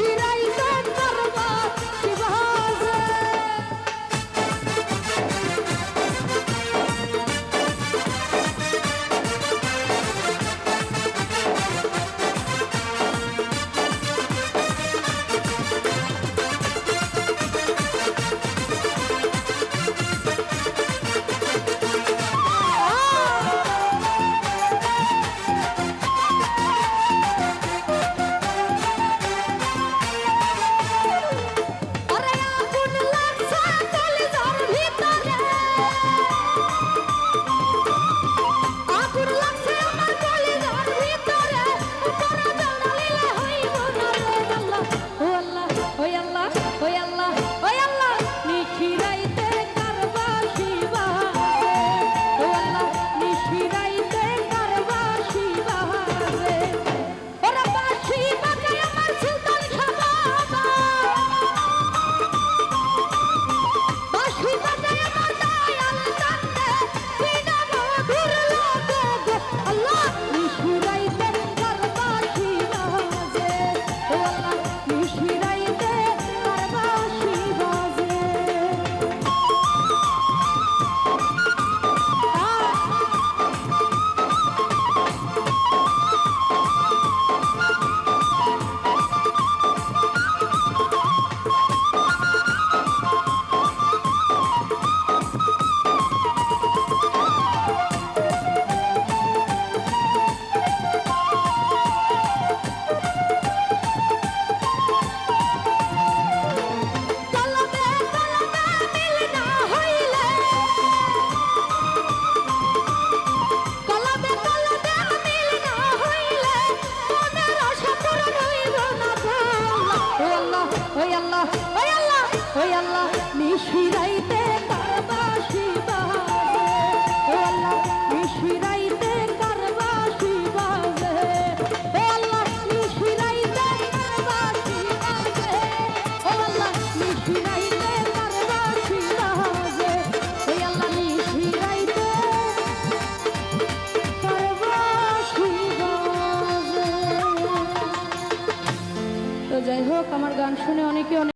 Hiraya. আমার গান শুনে অনেকে অনেক